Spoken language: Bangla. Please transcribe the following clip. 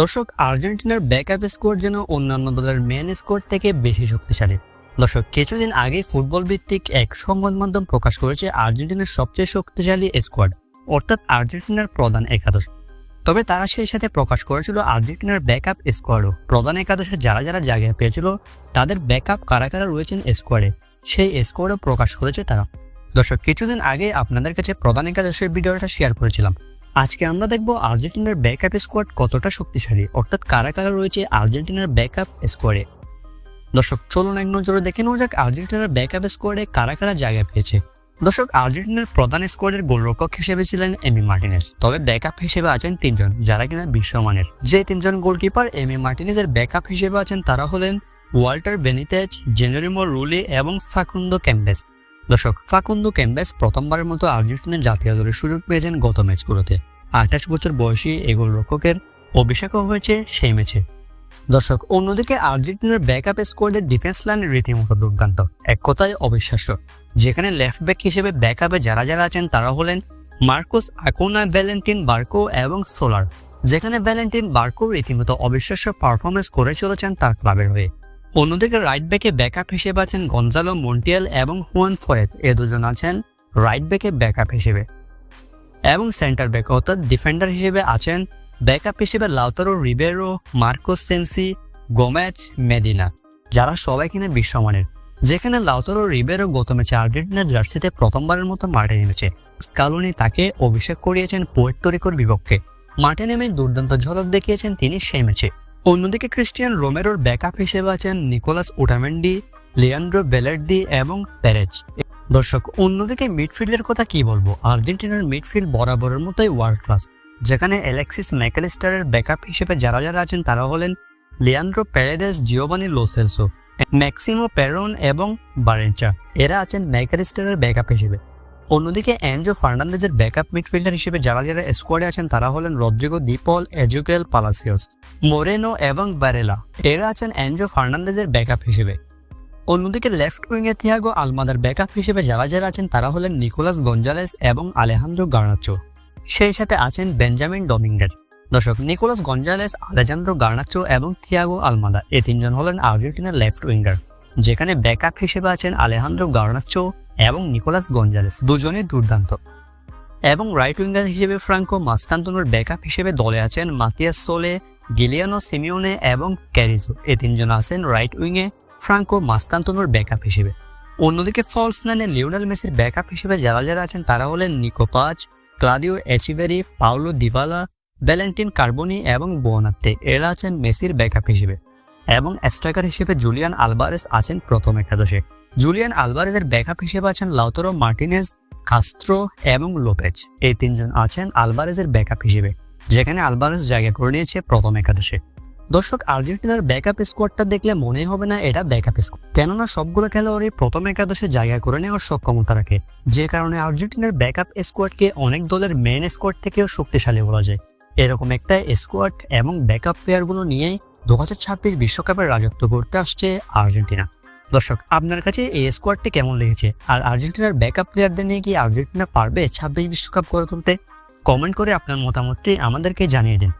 দর্শক, আর্জেন্টিনার ব্যাকআপ স্কোর যেন অন্যান্য দলের মেন স্কোর থেকে বেশি শক্তিশালী। দর্শক, কিছুদিন আগে ফুটবল ভিত্তিক এক সংবাদ মাধ্যম প্রকাশ করেছে আর্জেন্টিনার সবচেয়ে শক্তিশালী স্কোয়াড, অর্থাৎ আর্জেন্টিনার প্রধান একাদশ। তবে তারা সেই সাথে প্রকাশ করেছিল আর্জেন্টিনার ব্যাকআপ স্কোয়াডও। প্রধান একাদশে যারা যারা জায়গা পেয়েছিল, তাদের ব্যাকআপ কারা কারা রয়েছেন স্কোয়াডে, সেই স্কোয়াডও প্রকাশ করেছে তারা। দর্শক, কিছুদিন আগে আপনাদের কাছে প্রধান একাদশের ভিডিওটা শেয়ার করেছিলাম। আজকে আমরা দেখব আর্জেন্টিনার ব্যাকআপ স্কোয়াড কতটা শক্তিশালী। অর্থাৎ কারা কারা রয়েছে আর্জেন্টিনার ব্যাকআপ স্কোয়াডে দর্শক, চলুন এক নজরে দেখে নেওয়া যাক আর্জেন্টিনার ব্যাকআপ স্কোয়াডে কারা কারা জায়গা পেয়েছে। দর্শক, আর্জেন্টিনার প্রধান স্কোয়াডের গোলরক্ষক হিসেবে ছিলেন এমি মার্টিনেস। তবে ব্যাকআপ হিসেবে আছেন তিনজন, যারা কিনা বিশ্বমানের। যে তিনজন গোলকিপার এমি মার্টিনেজের ব্যাকআপ হিসেবে আছেন তারা হলেন ওয়াল্টার বেনিতেজ, জেনারিমো রুলি এবং ফাকুন্দো ক্যাম্বেস দর্শক, ফাকুন্দো ক্যাম্বেস প্রথমবারের মতো আর্জেন্টিনার জাতীয় দলের সুযোগ পেয়েছেন গত ম্যাচগুলোতে আঠাশ বছর বয়সী এই গোলরক্ষকের অভিষেকও হয়েছে সেই ম্যাচে। দর্শক, অন্যদিকে আর্জেন্টিনার ব্যাকআপ স্কোয়াডের ডিফেন্স লাইন রীতিমতো দুর্দান্ত। এক কথায় অবিশ্বাস্য, যেখানে লেফট ব্যাক হিসেবে ব্যাকআপে যারা যারা আছেন তারা হলেন মার্কোস আকোনা, ভ্যালেন্টিন বার্কো এবং সোলার, যেখানে ভ্যালেন্টিন বার্কো রীতিমতো অবিশ্বাস্য পারফরমেন্স করে চলেছেন তার ক্লাবের হয়ে। অন্যদিকে রাইট ব্যাকে ব্যাকআপ হিসেবে আছেন গঞ্জালো, মন্টিয়াল এবং হুয়ান ফয়েদ। এ দুজন আছেন রাইট ব্যাকে ব্যাকআপ হিসেবে। এবং সেন্টার ব্যাক অর্থাৎ ডিফেন্ডার হিসেবে আছেন ব্যাকআপ হিসেবে লাউতারো, রিবেরো, মার্কোস সেন্সি গোম্যাচ মেদিনা, যারা সবাই কিনা বিশ্বমানের। যেখানে লাউতারো, রিবেরো গত ম্যাচে আর্জেন্টিনার জার্সিতে প্রথমবারের মতো মাঠে নেমেছে। স্কালুনি তাকে অভিষেক করিয়েছেন পোয়ের্তোরিকোর বিপক্ষে। মাঠে নেমে দুর্দান্ত ঝলক দেখিয়েছেন তিনি সেই ম্যাচে। অন্যদিকে ক্রিস্টিয়ান রোমেরোর ব্যাকআপ হিসেবে আছেন নিকোলাস উটামেন্ডি লিয়ান্ড্রো বেলার্ডি এবং প্যারেজ দর্শক, অন্যদিকে মিডফিল্ডের কথা কি বলব? আর্জেন্টিনার মিডফিল্ড বরাবরের মতোই ওয়ার্ল্ড ক্লাস যেখানে অ্যালেক্সিস ম্যাকেলিস্টারের ব্যাকআপ হিসেবে যারা যারা আছেন তারা হলেন Leandro Paredes Giovani Lo Celso Maximo Perrone এবং বারেঞ্চা। এরা আছেন ম্যাকেলিস্টারের ব্যাকআপ হিসেবে। অন্যদিকে অ্যাঞ্জো ফার্নান্দেজের ব্যাকআপ মিডফিল্ডার হিসেবে যারা যারা স্কোয়াডে আছেন, তারা হলেন Rodrigo De Paul Ezequiel Palacios Moreno এবং বারেলা। এরা আছেন অ্যাঞ্জো ফার্নান্দেজের ব্যাকআপ হিসেবে। অন্যদিকে লেফট উইংয়ে থিয়াগো আলমাদার ব্যাকআপ হিসেবে যারা যারা আছেন, তারা হলেন নিকোলাস গঞ্জালেস এবং আলেহান্দ্রো গার্নাচো সেই সাথে আছেন বেঞ্জামিন ডমিঙ্গের। দর্শক, নিকোলাস গঞ্জালেস, আলেজান্দ্রো গার্নাচো এবং থিয়াগো আলমাদা এই তিনজন হলেন আর্জেন্টিনার লেফট উইঙ্গার। যেখানে ব্যাকআপ হিসেবে আছেন আলেহান্দ্রো গার্নাচো এবং নিকোলাস গঞ্জালেস দুজনেই দুর্দান্ত। এবং রাইট উইঙ্গার হিসেবে ফ্রাঙ্কো মাস্তান্তনোর ব্যাকআপ হিসেবে দলে আছেন মাতিয়াস সোলে, গিলিয়ানো সিমিওনে এবং ক্যারিজো। এ তিনজন আছেন রাইট উইংয়ে ফ্রাঙ্কো মাস্তান্তনোর ব্যাকআপ হিসেবে। অন্যদিকে ফলস নাইনে লিওনেল মেসির ব্যাকআপ হিসেবে যারা যারা আছেন তারা হলেন Nico Paz Claudio Echeverri Paulo Dybala Valentin Carboni এবং বোনাত্তে। এরা আছেন মেসির ব্যাকআপ হিসেবে। এবং স্ট্রাইকার হিসেবে জুলিয়ান আলবারেস আছেন প্রথম একাদশে। জুলিয়ান আলবারেজের ব্যাকআপ হিসেবে আছেন লাউতরো মার্টিনেজ, কাস্ত্রো এবং লোপেজ। এই তিনজন আছেন আলবারেজের ব্যাকআপ হিসেবে, যেখানে আলবারেজ জায়গা করে নিয়েছে প্রথম একাদশে। দর্শক, আর্জেন্টিনার ব্যাকআপ স্কোয়াডটা দেখলে মনে হবে না এটা ব্যাকআপ স্কোয়াড। কেননা সবগুলো খেলোয়াড়ই প্রথম একাদশে জায়গা করে নেওয়ার সক্ষমতা রাখে, যে কারণে আর্জেন্টিনার ব্যাকআপ স্কোয়াডকে অনেক দলের মেন স্কোয়াড থেকেও শক্তিশালী বলা যায়। এরকম একটা স্কোয়াড এবং ব্যাকআপ প্লেয়ারগুলো নিয়েই দু হাজার ছাব্বিশ বিশ্বকাপের রাজত্ব করতে আসছে আর্জেন্টিনা। দর্শক, আপনার কাছে এই স্কোয়াডটি কেমন লেগেছে? আর আর্জেন্টিনার ব্যাকআপ প্লেয়ারদের নিয়ে কি আর্জেন্টিনা পারবে ছাব্বিশ বিশ্বকাপ করে তুলতে? কমেন্ট করে আপনার মতামতটি আমাদেরকে জানিয়ে দিন।